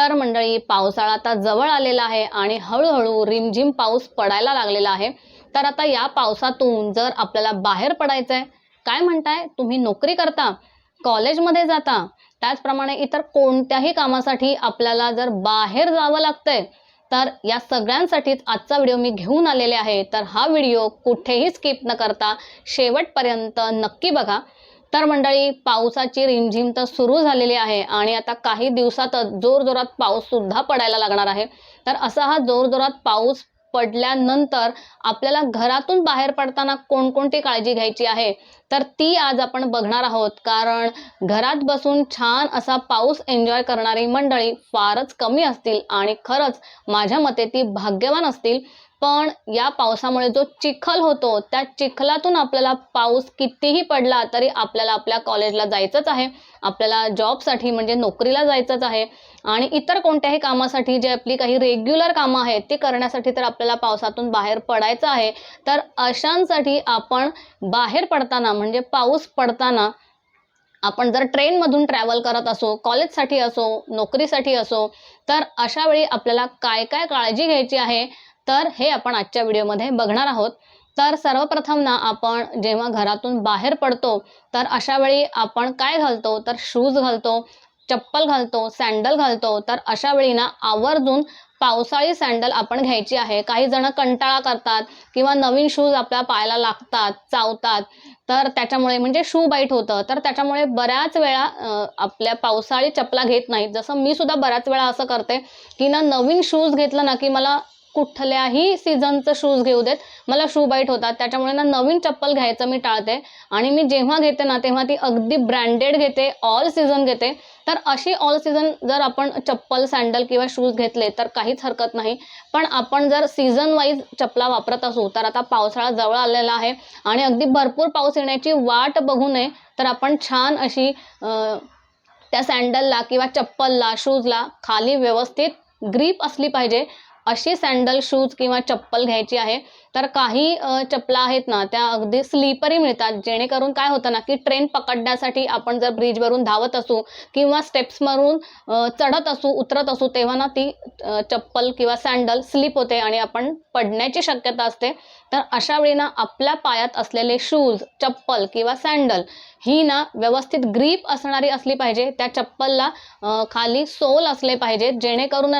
तर मंडळी पावसाळा आता जवळ आलेला आहे आणि हळूहळू रिमझिम पाऊस पडायला लागलेला आहे. तर आता या पावसातून जर आपल्याला बाहेर पडायचं आहे काय म्हणताय? तुम्ही नोकरी करता कॉलेजमध्ये जाता त्याचप्रमाणे इतर कोणत्याही कामासाठी आपल्याला जर बाहेर जावं लागतंय तर या सगळ्यांसाठीच आजचा व्हिडिओ मी घेऊन आलेले आहे. तर हा व्हिडिओ कुठेही स्किप न करता शेवटपर्यंत नक्की बघा. तर मंडळी पावसाची रिमझिम तर सुरू झालेली आहे आणि आता काही दिवसातच जोरजोरात पाऊस सुद्धा पडायला लागणार आहे. तर असा हा जोरजोरात पाऊस पडल्यानंतर आपल्याला घरातून बाहेर पडताना कोणकोणती काळजी घ्यायची आहे? तर ती आज आपण बघणार आहोत. कारण घरात बसून छान असा पाऊस एन्जॉय करणारी मंडळी फारच कमी असतील आणि खरंच माझ्या मते ती भाग्यवान असतील. पण या पावसामुळे जो चिखल होतो त्या चिखलातून आपल्याला पाऊस कितीही पडला तरी आपल्याला आपल्या कॉलेजला जायचंच आहे. आपल्याला जॉबसाठी म्हणजे नोकरीला जायचंच आहे. आणि इतर कोणत्याही कामासाठी जे आपली काही रेग्युलर कामं आहेत ती करण्यासाठी तर आपल्याला पावसातून बाहेर पडायचं आहे. तर अशांसाठी आपण बाहेर पडताना म्हणजे पाऊस पडताना आपण जर ट्रेनमधून ट्रॅव्हल करत असो कॉलेजसाठी असो नोकरीसाठी असो तर अशा वेळी आपल्याला काय काय काळजी घ्यायची आहे? तर हे आपण आजच्या व्हिडिओमध्ये बघणार आहोत. तर सर्वप्रथम ना आपण जेव्हा घरातून बाहेर पडतो तर अशा वेळी आपण काय घालतो? तर शूज घालतो चप्पल घालतो सँडल घालतो. तर अशा वेळी ना आवर्जून पावसाळी सँडल आपण घ्यायची आहे. काही जण कंटाळा करतात किंवा नवीन शूज आपल्या पायाला लागतात चावतात. तर त्याच्यामुळे म्हणजे शू बाईट होतं. तर त्याच्यामुळे बऱ्याच वेळा आपल्या पावसाळी चपला घेत नाहीत. जसं मी सुद्धा बऱ्याच वेळा असं करते की ना नवीन शूज घेतलं ना की मला कुठल्याही सीझनचं शूज घेऊ देत. मला शू बाईट होतात. त्याच्यामुळे ना नवीन चप्पल घ्यायचं मी टाळते. आणि मी जेव्हा घेते ना तेव्हा ती अगदी ब्रँडेड घेते ऑल सीझन घेते. तर अशी ऑल सीझन जर आपण चप्पल सँडल किंवा शूज घेतले तर काहीच हरकत नाही. पण आपण जर सीझन वाईज चपला वापरत असू तर आता पावसाळा जवळ आलेला आहे आणि अगदी भरपूर पाऊस येण्याची वाट बघू नये तर आपण छान अशी त्या सँडलला किंवा चप्पलला शूजला खाली व्यवस्थित ग्रीप असली पाहिजे. अशी सँडल शूज किंवा चप्पल घ्यायची आहे तर काही चप्पला चपला आहेत ना त्या अगदी स्लीपरी मिळतात. जेणेकरून काय होतं ना की ट्रेन पकडण्यासाठी आपण जर ब्रिजवरून धावत असू किंवा स्टेप्सवरून चढत असू उतरत असू तेव्हा ना ती चप्पल किंवा सँडल स्लिप होते आणि आपण पडण्याची शक्यता असते. तर अशा वेळी ना आपल्या पायात असलेले शूज चप्पल किंवा सँडल ही ना व्यवस्थित ग्रीप असणारी असली पाहिजे. त्या चप्पलला खाली सोल असले पाहिजेत जेणेकरून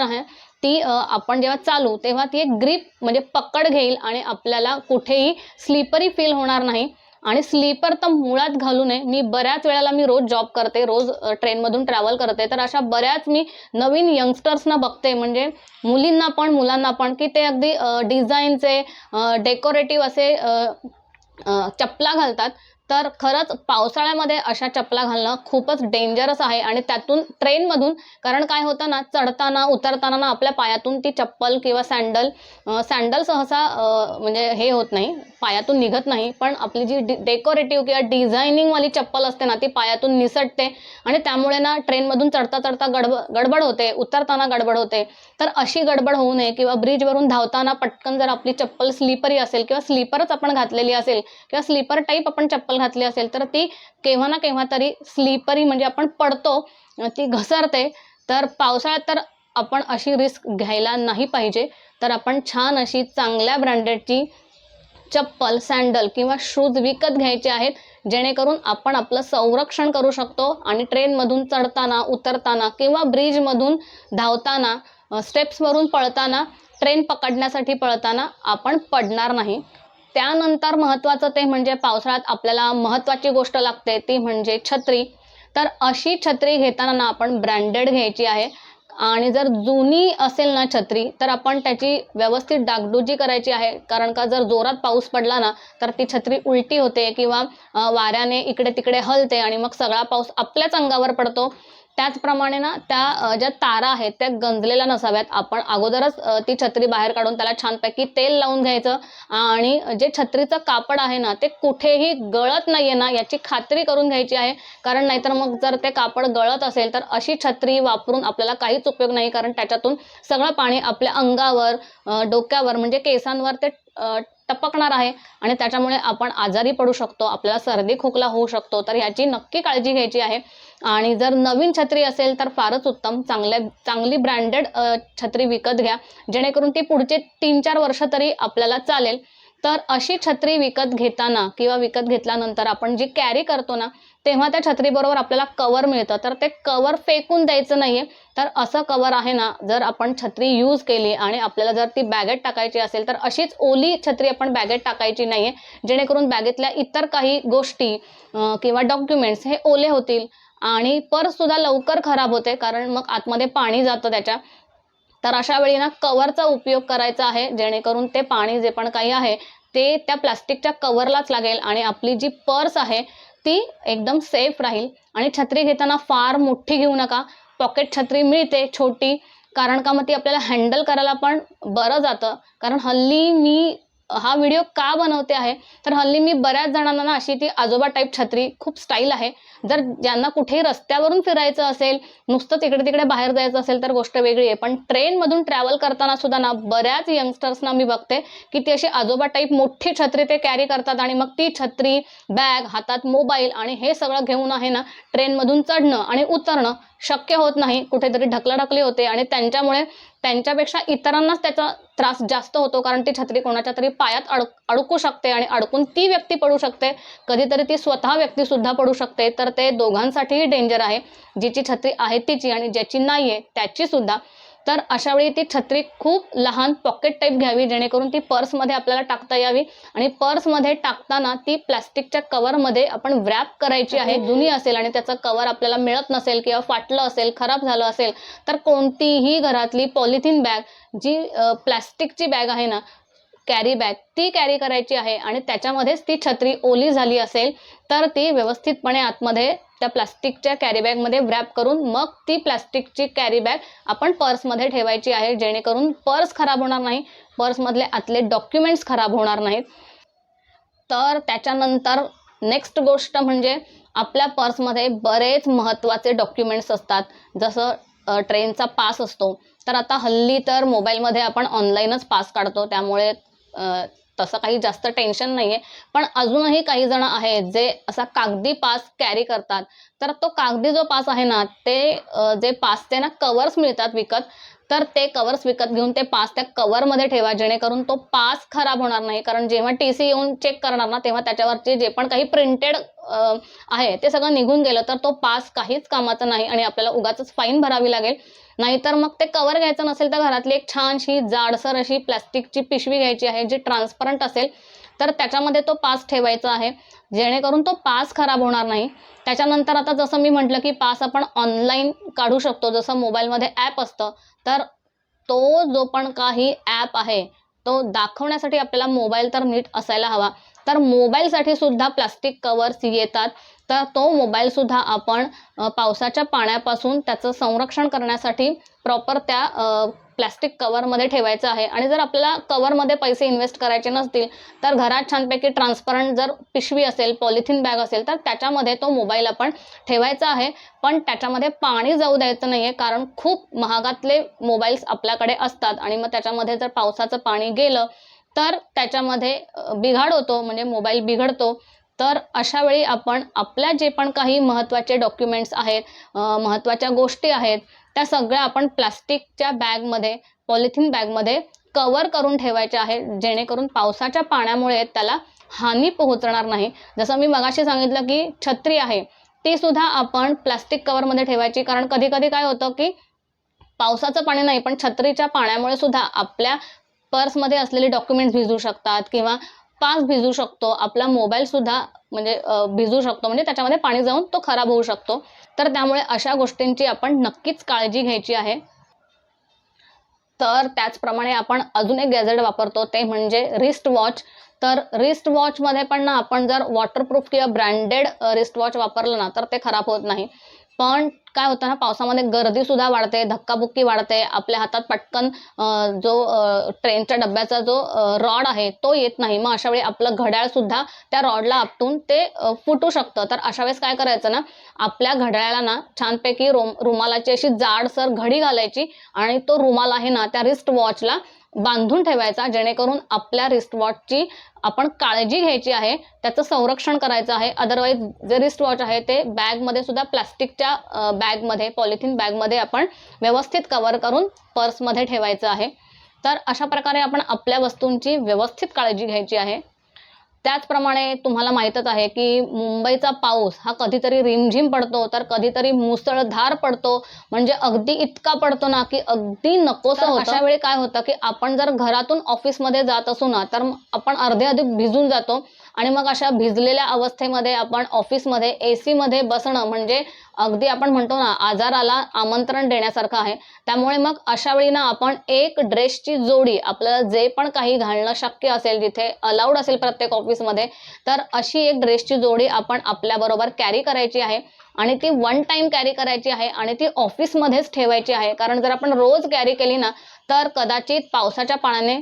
ती आपण जेव्हा चालू तेव्हा ती एक ग्रीप म्हणजे पकड घेईल आणि आपल्याला कुठेही स्लीपरी फील होणार नाही. आणि स्लीपर तर मुळात घालू नये. मी बऱ्याच वेळेला मी रोज जॉब करते रोज ट्रेनमधून ट्रॅव्हल करते. तर अशा बऱ्याच मी नवीन यंगस्टर्सना बघते. म्हणजे मुलींना पण मुलांना पण की ते अगदी डिझाईनचे डेकोरेटिव्ह असे चपला घालतात. तर खरंच पावसाळ्यामध्ये अशा चपला घालणं खूपच डेंजरस आहे आणि त्यातून ट्रेनमधून कारण काय होतं ना चढताना उतरताना ना आपल्या पायातून ती चप्पल किंवा सँडल सँडल सहसा म्हणजे हे होत नाही पायातून निघत नाही पण आपली जी डेकोरेटिव्ह किंवा डिझायनिंगवाली चप्पल असते ना ती पायातून निसटते आणि त्यामुळे ना ट्रेनमधून चढता चढता गडब गडबड होते उतरताना गडबड होते. तर अशी गडबड होऊ नये किंवा ब्रिजवरून धावताना पटकन जर आपली चप्पल स्लीपरी असेल किंवा स्लीपरच आपण घातलेली असेल किंवा स्लीपर टाईप आपण चप्पल घातली असेल तर ती केव्हा ना केव्हा तरी स्लीपरी म्हणजे आपण पडतो ती घसरते. तर पावसाळ्यात तर आपण अशी रिस्क घ्यायला नाही पाहिजे. तर आपण छान अशी चांगल्या ब्रँडेडची चप्पल सँडल किंवा शूज विकत घ्यायचे आहेत जेणेकरून आपण आपलं संरक्षण करू शकतो आणि ट्रेनमधून चढताना उतरताना किंवा ब्रिजमधून धावताना स्टेप्सवरून पळताना ट्रेन पकडण्यासाठी पळताना आपण पडणार नाही. त्यानंतर महत्त्वाचं ते म्हणजे पावसाळ्यात आपल्याला महत्त्वाची गोष्ट लागते ती म्हणजे छत्री. तर अशी छत्री घेताना ना आपण ब्रँडेड घ्यायची आहे. आणि जर जुनी असेल ना छत्री तर आपण त्याची व्यवस्थित डागडुजी करायची आहे. कारण का जर जोरात पाऊस पडला ना तर ती छत्री उलटी होते किंवा वाऱ्याने इकडे तिकडे हलते आणि मग सगळा पाऊस आपल्याच अंगावर पडतो. त्याचप्रमाणे ना त्या ज्या तारा आहेत त्या गंजलेल्या नसाव्यात. आपण अगोदरच ती छत्री बाहेर काढून त्याला छानपैकी तेल लावून घ्यायचं. आणि जे छत्रीचं कापड आहे ना ते कुठेही गळत नाहीये ना याची खात्री करून घ्यायची आहे. कारण नाहीतर मग जर ते कापड गळत असेल तर अशी छत्री वापरून आपल्याला काहीच उपयोग नाही. कारण त्याच्यातून सगळं पाणी आपल्या अंगावर डोक्यावर म्हणजे केसांवर ते टपकणार आहे आणि त्याच्यामुळे आपण आजारी पडू शकतो आपल्याला सर्दी खोकला होऊ शकतो तर ह्याची नक्की काळजी घ्यायची आहे. आणि जर नवीन छत्री असेल तर फारच उत्तम चांगल्या चांगली ब्रँडेड छत्री विकत घ्या जेणेकरून ती पुढचे तीन चार वर्ष तरी आपल्याला चालेल. तर अशी छत्री विकत घेताना किंवा विकत घेतल्यानंतर आपण जी कॅरी करतो ना तेव्हा त्या छत्रीबरोबर आपल्याला कवर मिळतं. तर ते कवर फेकून द्यायचं नाहीये. तर असं कवर आहे ना जर आपण छत्री यूज केली आणि आपल्याला जर ती बॅगेत टाकायची असेल तर अशीच ओली छत्री आपण बॅगेत टाकायची नाहीये. जेणेकरून बॅगेतल्या इतर काही गोष्टी किंवा डॉक्युमेंट्स हे ओले होतील. आणि पर्स सुद्धा लवकर खराब होते कारण मग आतमध्ये पाणी जातं त्याच्या. तर अशा वेळी ना कवरचा उपयोग करायचा आहे. जेणेकरून ते पाणी जे पण काही आहे ते त्या प्लास्टिकच्या कवरलाच लागेल आणि आपली जी पर्स आहे ती एकदम सेफ राहील. आणि छत्री घेताना फार मोठी घेऊ नका. पॉकेट छत्री मिळते छोटी. कारण का मग ती आपल्याला हँडल करायला पण बरं जातं. कारण हल्ली मी हा व्हिडिओ का बनवते आहे? तर हल्ली मी बऱ्याच जणांना ना अशी ती आजोबा टाईप छत्री खूप स्टाईल आहे. जर ज्यांना कुठेही रस्त्यावरून फिरायचं असेल नुसतं तिकडे तिकडे बाहेर जायचं असेल तर गोष्ट वेगळी आहे. पण ट्रेनमधून ट्रॅव्हल करताना सुद्धा ना बऱ्याच यंगस्टर्सना मी बघते की ती अशी आजोबा टाईप मोठी छत्री ते कॅरी करतात आणि मग ती छत्री बॅग हातात मोबाईल आणि हे सगळं घेऊन आहे ना ट्रेनमधून चढणं आणि उतरणं शक्य होत नाही. कुठेतरी ढकलाढकली होते आणि त्यांच्यामुळे त्यांच्यापेक्षा इतरांनाच त्याचा त्रास जास्त होतो कारण ती छत्री कोणाच्या तरी पायात अडक अडकू शकते आणि अडकून ती व्यक्ती पडू शकते. कधीतरी ती स्वतः व्यक्ती सुद्धा पडू शकते. तर ते दोघांसाठीही डेंजर आहे. जिची छत्री आहे तिची आणि ज्याची नाही आहे त्याची सुद्धा तर अशा वेळी ती छत्री खूप लहान पॉकेट टाईप घ्यावी जेणेकरून ती पर्समध्ये आपल्याला टाकता यावी. आणि पर्समध्ये टाकताना ती प्लॅस्टिकच्या कवरमध्ये आपण व्रॅप करायची आहे. जुनी असेल आणि त्याचं कवर आपल्याला मिळत नसेल किंवा फाटलं असेल खराब झालं असेल तर कोणतीही घरातली पॉलिथिन बॅग जी प्लॅस्टिकची बॅग आहे ना कॅरी बॅग ती कॅरी करायची आहे आणि त्याच्यामध्येच ती छत्री ओली झाली असेल तर ती व्यवस्थितपणे आतमध्ये त्या प्लास्टिकच्या कॅरी बॅगमध्ये व्रॅप करून मग ती प्लास्टिकची कॅरी बॅग आपण पर्समध्ये ठेवायची आहे जेणेकरून पर्स खराब होणार नाही पर्समधले आतले डॉक्युमेंट्स खराब होणार नाहीत. तर त्याच्यानंतर नेक्स्ट गोष्ट म्हणजे आपल्या पर्समध्ये बरेच महत्त्वाचे डॉक्युमेंट्स असतात. जसं ट्रेनचा पास असतो. तर आता हल्ली तर मोबाईलमध्ये आपण ऑनलाईनच पास काढतो. त्यामुळे तसं काही जास्त टेन्शन नाहीये. पण अजूनही काही जण आहेत जे असा कागदी पास कॅरी करतात. तर तो कागदी जो पास आहे ना ते जे जे पासचे ना कवर्स मिळतात विकत तर ते कवर्स विकत घेऊन ते पास त्या कवरमध्ये ठेवा जेणेकरून तो पास खराब होणार नाही. कारण जेव्हा टी सी येऊन चेक करणार ना तेव्हा त्याच्यावरचे जे पण काही प्रिंटेड आहे ते सगळं निघून गेलं तर तो पास काहीच कामाचा नाही आणि आपल्याला उगाच फाईन भरावी लागेल. नाहीतर मग ते कवर घ्यायचं नसेल तर घरातली एक छानशी जाडसर अशी प्लॅस्टिकची पिशवी घ्यायची आहे जी ट्रान्सपरंट असेल. तर त्याच्यामध्ये तो पास ठेवायचा आहे. जेणेकरून तो पास खराब होणार नाही. त्याच्यानंतर आता जसं मी म्हटलं की पास आपण ऑनलाईन काढू शकतो. जसं मोबाईलमध्ये ॲप असतं तर तो जो पण काही ॲप आहे तो दाखवण्यासाठी आपल्याला मोबाईल तर नीट असायला हवा. तर मोबाईलसाठी सुद्धा प्लास्टिक कवर्स येतात. तर तो मोबाईलसुद्धा आपण पावसाच्या पाण्यापासून त्याचं संरक्षण करण्यासाठी प्रॉपर त्या प्लॅस्टिक कवरमध्ये ठेवायचं आहे. आणि जर आपल्याला कवरमध्ये पैसे इन्व्हेस्ट करायचे नसतील तर घरात छानपैकी ट्रान्सपरंट जर पिशवी असेल पॉलिथिन बॅग असेल तर त्याच्यामध्ये तो मोबाईल आपण ठेवायचा आहे. पण त्याच्यामध्ये पाणी जाऊ द्यायचं नाही आहे कारण खूप महागातले मोबाईल्स आपल्याकडे असतात. आणि मग त्याच्यामध्ये जर पावसाचं पाणी गेलं तर त्याच्यामध्ये बिघाड होतो म्हणजे मोबाईल बिघडतो. तर अशा वेळी आपण आपल्या जे पण काही महत्त्वाचे डॉक्युमेंट्स आहेत महत्त्वाच्या गोष्टी आहेत त्या सगळ्या आपण प्लास्टिकच्या बॅगमध्ये पॉलिथिन बॅगमध्ये कवर करून ठेवायचे आहे जेणेकरून पावसाच्या पाण्यामुळे त्याला हानी पोहोचणार नाही. जसं मी मगाशी सांगितलं की छत्री आहे ती सुद्धा आपण प्लास्टिक कवरमध्ये ठेवायची. कारण कधी कधी काय होतं की पावसाचं पाणी नाही पण छत्रीच्या पाण्यामुळे सुद्धा आपल्या पर्समध्ये असलेले डॉक्युमेंट्स भिजू शकतात किंवा पास भिजू शकतो आपला मोबाईल सुद्धा म्हणजे भिजू शकतो. म्हणजे त्याच्यामध्ये पाणी जाऊन तो खराब होऊ शकतो. तर त्यामुळे अशा गोष्टींची आपण नक्कीच काळजी घ्यायची आहे. तर त्याचप्रमाणे आपण अजून एक गॅजेट वापरतो ते म्हणजे रिस्ट वॉच तर रिस्ट वॉचमध्ये पण ना आपण जर वॉटरप्रूफ किंवा ब्रँडेड रिस्ट वॉच वापरलं ना तर ते खराब होत नाही. पण काय होतं ना पावसामध्ये गर्दी सुद्धा वाढते धक्काबुक्की वाढते. आपल्या हातात पटकन जो ट्रेनच्या डब्याचा जो रॉड आहे तो येत नाही. मग अशा वेळी आपलं घड्याळ सुद्धा त्या रॉडला आपटून ते फुटू शकतं. तर अशा वेळेस काय करायचं ना आपल्या घड्याळाला ना छानपैकी रोम रुमालाची अशी जाडसर घडी घालायची आणि तो रुमाल आहे ना त्या रिस्ट वॉचला बांधून ठेवायचा जेणेकरून आपल्या रिस्ट वॉचची आपण काळजी घ्यायची आहे त्याचं संरक्षण करायचं आहे. अदरवाईज जे रिस्ट वॉच आहे ते बॅगमध्ये सुद्धा प्लास्टिकच्या बॅगमध्ये पॉलिथिन बॅगमध्ये आपण व्यवस्थित कवर करून पर्समध्ये ठेवायचं आहे. तर अशा प्रकारे आपण आपल्या वस्तूंची व्यवस्थित काळजी घ्यायची आहे. त्याचप्रमाणे तुम्हाला माहीतच आहे की मुंबईचा पाऊस हा कधीतरी रिमझिम पडतो तर कधीतरी मुसळधार पडतो. म्हणजे अगदी इतका पडतो ना की अगदी नकोसं होतं. अशा वेळी काय होतं की आपण जर घरातून ऑफिसमध्ये जात असू ना तर आपण अर्धे अधिक भिजून जातो. आणि मग अशा भिजलेल्या अवस्थेमध्ये आपण ऑफिसमध्ये ए सीमध्ये बसणं म्हणजे अगदी आपण म्हणतो ना आजाराला आमंत्रण देण्यासारखं आहे. त्यामुळे मग अशा वेळी ना आपण एक ड्रेसची जोडी आपल्याला जे पण काही घालणं शक्य असेल जिथे अलाउड असेल प्रत्येक ऑफिसमध्ये तर अशी एक ड्रेसची जोडी आपण आपल्याबरोबर कॅरी करायची आहे. आणि ती वन टाइम कॅरी करायची आहे आणि ती ऑफिसमध्येच ठेवायची आहे. कारण जर आपण रोज कॅरी केली ना तर कदाचित पावसाच्या पाण्याने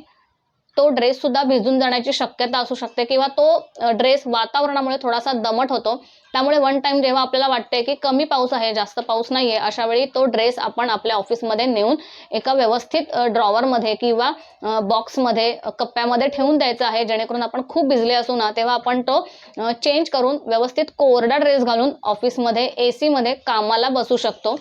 तो ड्रेस सुद्धा भिजून जाण्याची शक्यता असू शकते किंवा तो ड्रेस वातावरणामुळे थोडासा दमट होतो. त्यामुळे वन टाइम जेव्हा आपल्याला वाटते की कमी पाऊस आहे जास्त पाऊस नाहीये अशा वेळी तो ड्रेस आपण आपल्या ऑफिसमध्ये नेऊन एका व्यवस्थित ड्रॉवरमध्ये किंवा बॉक्समध्ये कप्प्यामध्ये ठेवून द्यायचा आहे. जेणेकरून आपण खूप भिजले असू ना तेव्हा आपण तो चेंज करून व्यवस्थित कोरडा ड्रेस घालून ऑफिसमध्ये ए सीमध्ये कामाला बसू शकतो.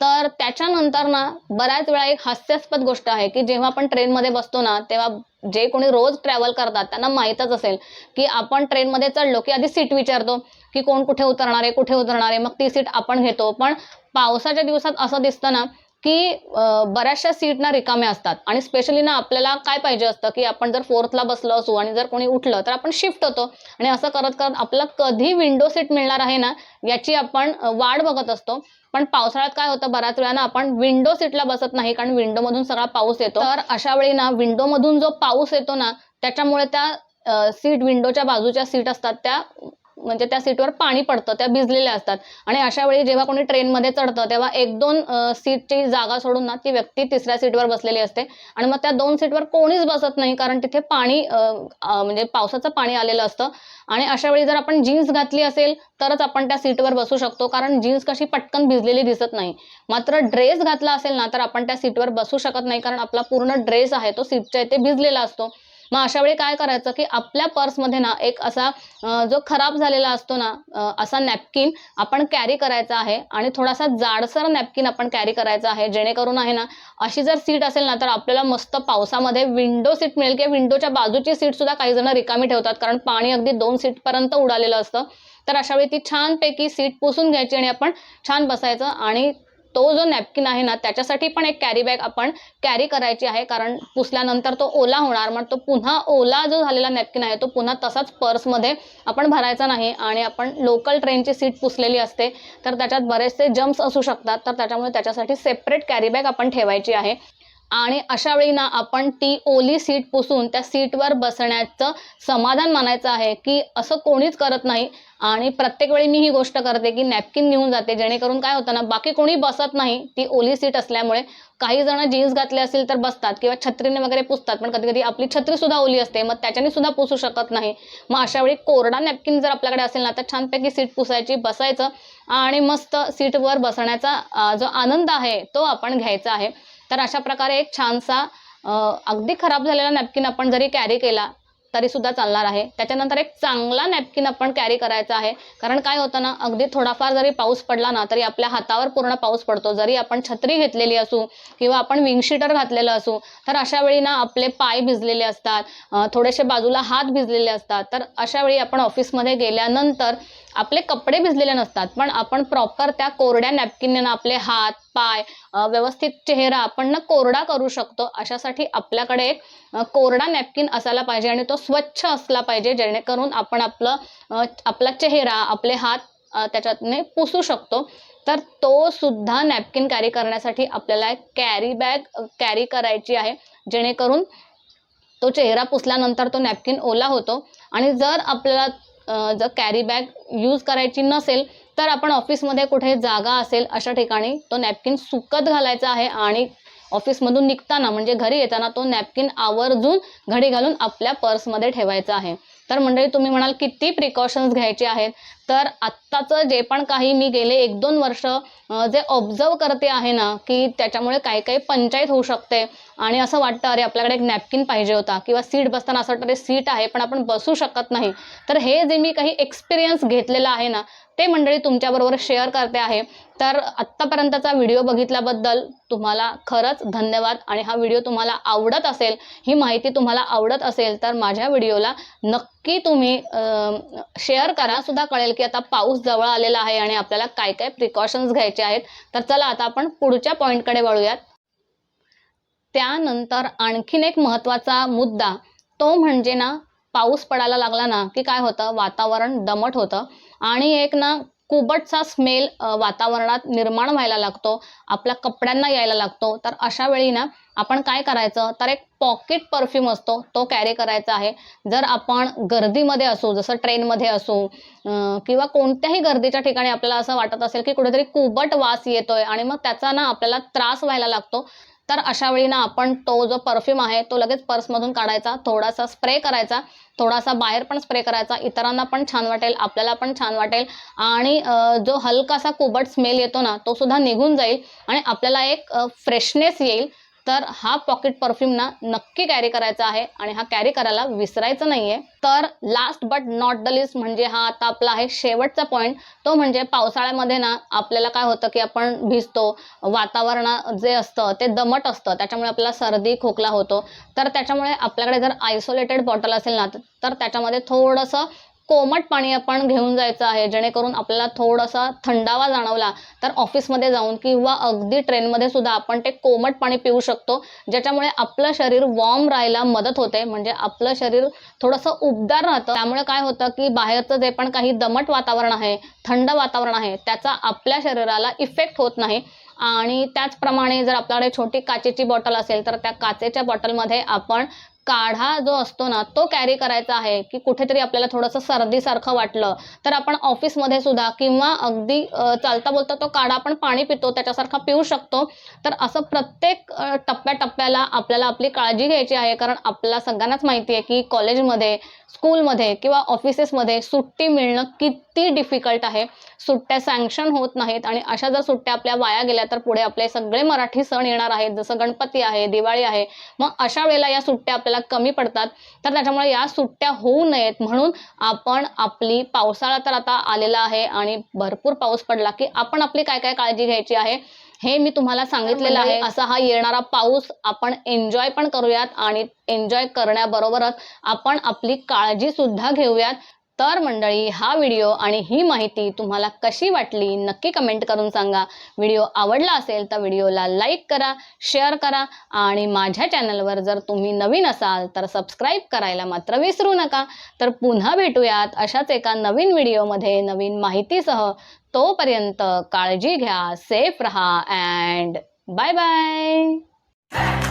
तर त्याच्यानंतर ना बऱ्याच वेळा एक हास्यास्पद गोष्ट आहे की जेव्हा आपण ट्रेनमध्ये बसतो ना तेव्हा जे कोणी रोज ट्रॅव्हल करतात त्यांना माहीतच असेल की आपण ट्रेनमध्ये चढलो की आधी सीट विचारतो की कोण कुठे उतरणार आहे कुठे उतरणार आहे मग ती सीट आपण घेतो. पण पावसाच्या दिवसात असं दिसतं ना की बऱ्याचशा सीट ना रिकाम्या असतात. आणि स्पेशली ना आपल्याला काय पाहिजे असतं की आपण जर फोर्थला बसलो असू आणि जर कोणी उठलं तर आपण शिफ्ट होतो. आणि असं करत करत आपल्याला कधी विंडो सीट मिळणार आहे ना याची आपण वाट बघत असतो. पण पावसाळ्यात काय होतं बऱ्याच वेळा ना आपण विंडो सीटला बसत नाही कारण विंडो मधून सगळा पाऊस येतो. तर अशा वेळी ना विंडो मधून जो पाऊस येतो ना त्याच्यामुळे त्या सीट विंडोच्या बाजूच्या सीट असतात त्या म्हणजे त्या सीटवर पाणी पडतं त्या भिजलेल्या असतात. आणि अशा वेळी जेव्हा कोणी ट्रेनमध्ये चढतं तेव्हा एक दोन सीटची जागा सोडून ना ती व्यक्ती तिसऱ्या सीटवर बसलेली असते. आणि मग त्या दोन सीटवर कोणीच बसत नाही कारण तिथे पाणी म्हणजे पावसाचं पाणी आलेलं असतं. आणि अशा वेळी जर आपण जीन्स घातली असेल तरच आपण त्या सीटवर बसू शकतो कारण जीन्स कशी पटकन भिजलेली दिसत नाही. मात्र ड्रेस घातला असेल ना तर आपण त्या सीटवर बसू शकत नाही कारण आपला पूर्ण ड्रेस आहे तो सीटच्या इथे भिजलेला असतो. मग अशा वेळी काय करायचं की आपल्या पर्समध्ये ना एक असा जो खराब झालेला असतो ना असा नॅपकिन आपण कॅरी करायचा आहे आणि थोडासा जाडसर नॅपकिन आपण कॅरी करायचा आहे जेणेकरून आहे ना अशी जर सीट असेल ना तर आपल्याला मस्त पावसामध्ये विंडो सीट मिळेल किंवा विंडोच्या बाजूची सीट सुद्धा काही जण रिकामी ठेवतात कारण पाणी अगदी दोन सीटपर्यंत उडालेलं असतं. तर अशा वेळी ती छानपैकी सीट पुसून घ्यायची आणि आपण छान बसायचं आणि तो जो नॅपकिन आहे ना त्याच्यासाठी पण एक कॅरी बॅग आपण कॅरी करायची आहे. कारण पुसल्यानंतर तो ओला होणार मग तो पुन्हा ओला जो झालेला नॅपकिन आहे तो पुन्हा तसाच पर्समध्ये आपण भरायचा नाही. आणि आपण लोकल ट्रेनची सीट पुसलेली असते तर त्याच्यात बरेचसे जम्प्स असू शकतात. तर त्याच्यामुळे त्याच्यासाठी सेपरेट कॅरी बॅग आपण ठेवायची आहे. आणि अशा वेळी ना आपण ती ओली सीट पुसून त्या सीटवर बसण्याचं समाधान मानायचं आहे की असं कोणीच करत नाही. आणि प्रत्येक वेळी मी ही गोष्ट करते की नॅपकिन घेऊन जाते. जेणेकरून काय होतं ना बाकी कोणी बसत नाही ती ओली सीट असल्यामुळे. काही जण जीन्स घातले असतील तर बसतात किंवा छत्रीने वगैरे पुसतात. पण कधी कधी आपली छत्री सुद्धा ओली असते. मग त्याच्याने सुद्धा पुसू शकत नाही. मग अशा वेळी कोरडा नॅपकिन जर आपल्याकडे असेल ना तर छानपैकी सीट पुसायची बसायचं. आणि मस्त सीटवर बसण्याचा जो आनंद आहे तो आपण घ्यायचा आहे. तर अशा प्रकारे एक छानसा अगदी खराब झालेला नॅपकिन आपण जरी कॅरी केला तरी सुद्धा चालणार आहे. त्याच्यानंतर एक चांगला नॅपकिन आपण कॅरी करायचा आहे. कारण काय होतं ना अगदी थोडाफार जरी पाऊस पडला ना तरी आपल्या हातावर पूर्ण पाऊस पडतो. जरी आपण छत्री घेतलेली असू किंवा आपण विंगशीटर घातलेलं असू तर अशा वेळी ना आपले पाय भिजलेले असतात थोडेसे बाजूला हात भिजलेले असतात. तर अशा वेळी आपण ऑफिसमध्ये गेल्यानंतर आपले कपडे भिजलेले नसतात पण आपण प्रॉपर त्या कोरड्या नॅपकिनने आपले हात पाय व्यवस्थित चेहरा आपण ना कोरडा करू शकतो. अशासाठी आपल्याकडे एक कोरडा नॅपकिन असायला पाहिजे आणि तो स्वच्छ असला पाहिजे जेणेकरून आपण आपलं आपला चेहरा आपले हात त्याच्यातने पुसू शकतो. तर तो सुद्धा नॅपकिन कॅरी करण्यासाठी आपल्याला एक कॅरी बॅग कॅरी करायची आहे. जेणेकरून तो चेहरा पुसल्यानंतर तो नॅपकिन ओला होतो. आणि जर आपल्याला जर कॅरी बॅग यूज करायची नसेल तर आपण ऑफिसमध्ये कुठे जागा असेल अशा ठिकाणी तो नॅपकिन सुकत घालायचा आहे आणि ऑफिसमधून निघताना म्हणजे घरी येताना तो नॅपकिन आवर्जून घडी घालून आपल्या पर्समध्ये ठेवायचा आहे. तर मंडळी तुम्ही म्हणाल किती प्रिकॉशन्स घ्यायचे आहेत? तर आत्ताचं जे पण काही मी गेले एक दोन वर्ष जे ऑब्झर्व करते आहे ना की त्याच्यामुळे काही काही पंचायत होऊ शकते. आणि असं वाटतं अरे आपल्याकडे एक नॅपकिन पाहिजे होता किंवा सीट बसताना असं वाटतं अरे सीट आहे पण आपण बसू शकत नाही. तर हे जे मी काही एक्सपिरियन्स घेतलेला आहे ना ते मंडळी तुमच्याबरोबर शेअर करते आहे. तर आत्तापर्यंतचा व्हिडिओ बघितल्याबद्दल तुम्हाला खरंच धन्यवाद आणि हा व्हिडिओ तुम्हाला आवडत असेल ही माहिती तुम्हाला आवडत असेल तर माझ्या व्हिडिओला नक्की तुम्ही शेअर करा. सुद्धा कळेल की आता पाऊस जवळ आलेला आहे आणि आपल्याला काय काय प्रिकॉशन्स घ्यायचे आहेत. तर चला आता आपण पुढच्या पॉईंटकडे वळूयात. त्यानंतर आणखीन एक महत्त्वाचा मुद्दा तो म्हणजे ना पाऊस पडायला लागला ना की काय होतं? वातावरण दमट होतं. आणि एक ना कुबटचा स्मेल वातावरणात निर्माण व्हायला लागतो. आपल्या कपड्यांना यायला लागतो. तर अशा वेळी ना आपण काय करायचं? तर एक पॉकेट परफ्यूम असतो. तो कॅरी करायचा आहे. जर आपण गर्दीमध्ये असू जसं ट्रेनमध्ये असू किंवा कोणत्याही गर्दीच्या ठिकाणी आपल्याला असं वाटत असेल की कुठेतरी कुबट वास येतोय आणि मग त्याचा ना आपल्याला त्रास व्हायला लागतो. तर अशा वेळी ना आपण तो जो परफ्यूम आहे तो लगेच पर्समधून काढायचा थोडासा स्प्रे करायचा थोडासा बाहेर पण स्प्रे करायचा इतरांना पण छान वाटेल आपल्याला पण छान वाटेल आणि जो हलकासा कुबट स्मेल येतो ना तो सुद्धा निघून जाईल आणि आपल्याला एक फ्रेशनेस येईल. तर हा पॉकेट परफ्यूम ना नक्की कॅरी करायचा आहे आणि हा कॅरी करायला विसरायचं नाहीये. तर last but not the least म्हणजे हा आता आपला आहे शेवटचा पॉईंट तो म्हणजे पावसाळ्यामध्ये ना आपल्याला काय होतं की आपण भिजतो वातावरण जे असतं ते दमट असतं त्याच्यामुळे आपल्याला सर्दी खोकला होतो. तर त्याच्यामुळे आपल्याकडे जर आयसोलेटेड बॉटल असेल ना तर त्याच्यामध्ये थोडंसं कोमट पाणी आपण घेऊन जायचं आहे जेणेकरून आपल्याला थोडासा थंडावा जाणवला तर ऑफिसमध्ये जाऊन किंवा अगदी ट्रेनमध्ये सुद्धा आपण ते कोमट पाणी पिऊ शकतो. ज्याच्यामुळे आपलं शरीर वॉर्म राहायला मदत होते. म्हणजे आपलं शरीर थोडंसं उबदार राहतं. त्यामुळे काय होतं की बाहेरचं जे पण काही दमट वातावरण आहे थंड वातावरण आहे त्याचा आपल्या शरीराला इफेक्ट होत नाही. आणि त्याचप्रमाणे जर आपल्याकडे छोटी काचेची बॉटल असेल तर त्या काचेच्या बॉटलमध्ये आपण काढा जो असतो ना तो कॅरी करायचा आहे की कुठेतरी आपल्याला थोडंसं सर्दीसारखं वाटलं तर आपण ऑफिसमध्ये सुद्धा किंवा अगदी चालता बोलता तो काढा आपण पाणी पितो त्याच्यासारखा पिऊ शकतो. तर असं प्रत्येक टप्प्याटप्प्याला आपल्याला आपली काळजी घ्यायची आहे कारण आपल्याला सगळ्यांनाच माहिती आहे की कॉलेजमध्ये स्कूलमध्ये किंवा ऑफिसेसमध्ये सुट्टी मिळणं किती डिफिकल्ट आहे. सुट्ट्या सँक्शन होत नाहीत आणि अशा जर सुट्ट्या आपल्या वाया गेल्या तर पुढे आपले सगळे मराठी सण येणार आहेत जसं गणपती आहे दिवाळी आहे. मग अशा वेळेला या सुट्ट्या आपल्याला कमी पडतात तर त्याच्यामुळे या सुट्ट्या होऊ नयेत. म्हणून आपण आपली पावसाळा तर आता आलेला आहे आणि भरपूर पाऊस पडला की आपण आपली काय काय काळजी घ्यायची आहे हे मी तुम्हाला सांगितलेलं आहे. असा हा येणारा पाऊस आपण एन्जॉय पण करूयात आणि एन्जॉय करण्याबरोबरच आपण आपली काळजी सुद्धा घेऊयात. तर मंडळी हा व्हिडिओ आणि ही माहिती तुम्हाला कशी वाटली नक्की कमेंट करून सांगा. व्हिडिओ आवडला असेल तर व्हिडिओला लाईक करा शेअर करा आणि माझ्या चॅनलवर जर तुम्ही नवीन असाल तर सबस्क्राईब करायला मात्र विसरू नका. तर पुन्हा भेटूयात अशाच एका नवीन व्हिडिओमध्ये नवीन माहितीसह. तोपर्यंत काळजी घ्या सेफ रहा अँड बाय बाय